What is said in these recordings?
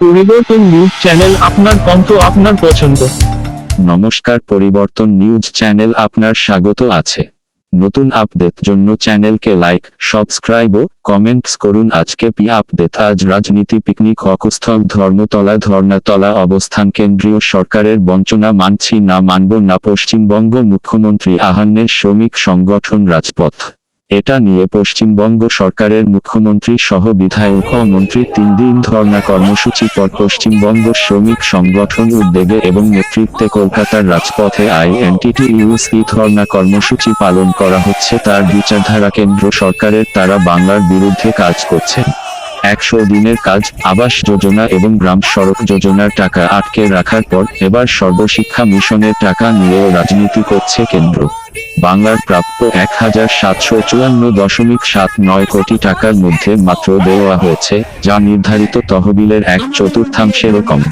পরিবর্তন news channel আপনার কণ্ঠ আপনার পছন্দ। নমস্কার, পরিবর্তন নিউজ চ্যানেল আপনার স্বাগত আছে। নতুন আপডেট জন্য চ্যানেলকে লাইক, সাবস্ক্রাইব ও কমেন্টস করুন। আজকে পি আপডেট, আজ রাজনীতি, পিকনিক অকুস্থল ধর্মতলা ধর্নাতলা অবস্থান, কেন্দ্রীয় সরকারের বঞ্চনা মানছি না, মানব না, পশ্চিমবঙ্গ মুখ্যমন্ত্রী আহান্নের শ্রমিক সংগঠন রাজপথ। এটা নিয়ে পশ্চিমবঙ্গ সরকারের মুখ্যমন্ত্রী সহ বিধায়ক ও মন্ত্রী তিন দিন ধর্ণা কর্মসূচি পর পশ্চিমবঙ্গ শ্রমিক সংগঠন উদ্যোগে এবং নেতৃত্বে কলকাতার রাজপথে আইএনটিটি ইউএসই ধর্ণা কর্মসূচি পালন করা হচ্ছে। তার বিচারধারা কেন্দ্র সরকারের, তারা বাংলার বিরুদ্ধে কাজ করছেন। একশো দিনের কাজ, আবাস যোজনা এবং গ্রাম সড়ক যোজনার টাকা আটকে রাখার পর এবার সর্বশিক্ষা মিশনের টাকা নিয়েও রাজনীতি করছে কেন্দ্র। বাংলার প্রাপ্য এক হাজার সাতশো চুয়ান্ন দশমিক সাত নয় কোটি টাকার মধ্যে মাত্র দেওয়া হয়েছে, যা নির্ধারিত তহবিলের এক চতুর্থাংশেরও কম।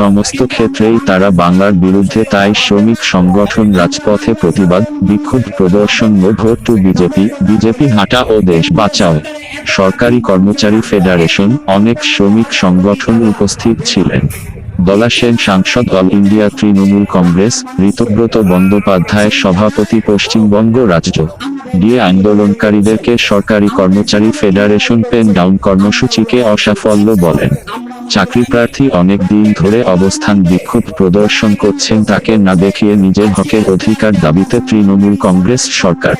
সমস্ত ক্ষেত্রেই তারা বাংলার বিরুদ্ধে তাই শ্রমিক সংগঠন রাজপথে প্রতিবাদ, বিক্ষোভ প্রদর্শন ও ভোট টু বিজেপি বিজেপি হাঁটা ও দেশ বাঁচাও। সরকারি কর্মচারী ফেডারেশন অনেক শ্রমিক সংগঠন উপস্থিত ছিলেন। দলাসেন সাংসদ all India Trinamool Congress, Ritabrata Bandyopadhyay সভাপতি পশ্চিমবঙ্গ রাজ্য। দিয়ে আন্দোলনকারীদেরকে সরকারি কর্মচারী ফেডারেশন পেন ডাউন কর্মসূচিকে অসাফল্য বলেন। চাকরি প্রার্থী অনেক দিন ধরে অবস্থান বিক্ষোভ প্রদর্শন করছেন তাকে না দেখিয়ে নিজের হকের অধিকার দাবিতে তৃণমূল কংগ্রেস সরকার।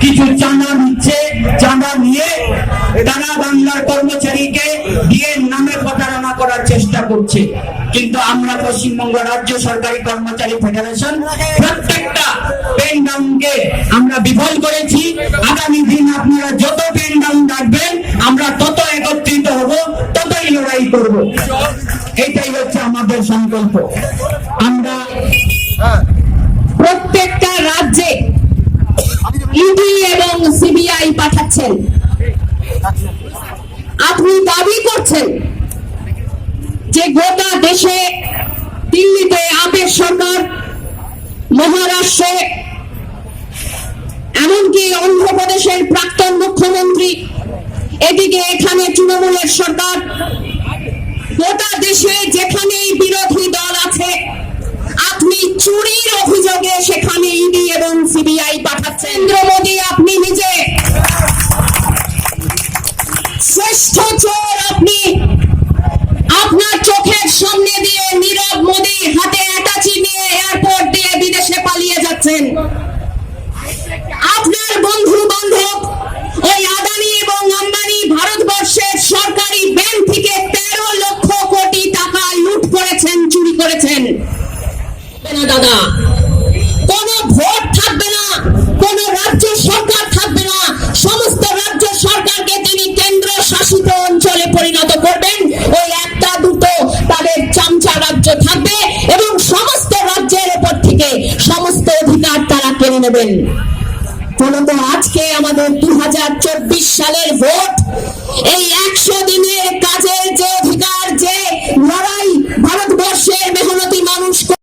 কিছু চাঁদা নিচ্ছে, চাঁদা নিয়ে তারা বাংলার কর্মচারীকে করছে। কিন্তু আমরা পশ্চিমবঙ্গ রাজ্য সরকারি কর্মচারী ফেডারেশন প্রত্যেকটা পেন আমরা বিফল করেছি। আগামী দিন আপনারা যত পেন ডাউন আমরা তত একত্রিত হব, ততই লড়াই করব। এটাই হচ্ছে আমাদের সংকল্প। আমরা প্রত্যেকটা রাজ্যে ইডি এবং সিবিআই পাঠাচ্ছেন। আপনি দাবি করছেন গোটা দেশে, দিল্লিতে আপের সরকার, মহারাষ্ট্রে, এমনকি অন্ধ্রপ্রদেশের প্রাক্তন মুখ্যমন্ত্রী, এদিকে এখানে তৃণমূলের সরকার, গোটা দেশে যেখানেই বিরোধী দল আছে, আপনি চুরির অভিযোগে সেখানে ইডি এবং সিবিআই রাজ্য সরকারকে তিনি কেন্দ্র অঞ্চলে পরিণত করবেন। ওই একটা, দুটো তাদের চামচা রাজ্য থাকবে এবং সমস্ত রাজ্যের উপর থেকে সমস্ত অধিকার তারা কেড়ে নেবেন। ফলত আজকে আমাদের দু হাজার চব্বিশ সালের ভোট। এই